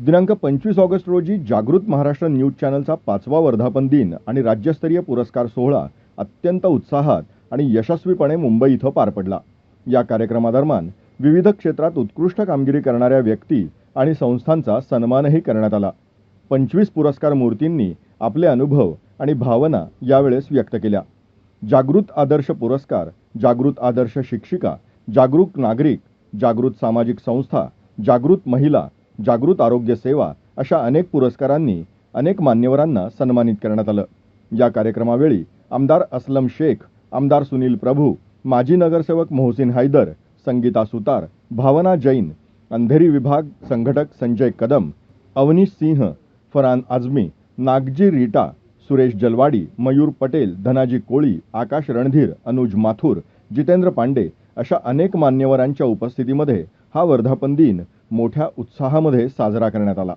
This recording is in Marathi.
दिनांक पंचवीस ऑगस्ट रोजी जागृत महाराष्ट्र न्यूज चॅनलचा पाचवा वर्धापन दिन आणि राज्यस्तरीय पुरस्कार सोहळा अत्यंत उत्साहात आणि यशस्वीपणे मुंबई इथं पार पडला. या कार्यक्रमादरम्यान विविध क्षेत्रात उत्कृष्ट कामगिरी करणाऱ्या व्यक्ती आणि संस्थांचा सन्मानही करण्यात आला. पंचवीस पुरस्कार मूर्तींनी आपले अनुभव आणि भावना यावेळेस व्यक्त केल्या. जागृत आदर्श पुरस्कार जागृत आदर्श शिक्षिका जागरूक नागरिक जागृत सामाजिक संस्था जागृत महिला जागृत आरोग्य सेवा अशा अनेक पुरस्कारांनी अनेक मान्यवरांना सन्मानित करण्यात आलं. या कार्यक्रमावेळी आमदार असलम शेख आमदार सुनील प्रभू माजी नगरसेवक मोहसिन हैदर संगीता सुतार भावना जैन अंधेरी विभाग संघटक संजय कदम अवनीश सिंह फरान आझमी नागजी रीटा सुरेश जलवाडी मयूर पटेल धनाजी कोळी आकाश रणधीर अनुज माथुर जितेंद्र पांडे अशा अनेक मान्यवरांच्या उपस्थितीमध्ये हा वर्धापन दिन मोठ्या उत्साहामध्ये साजरा करण्यात आला.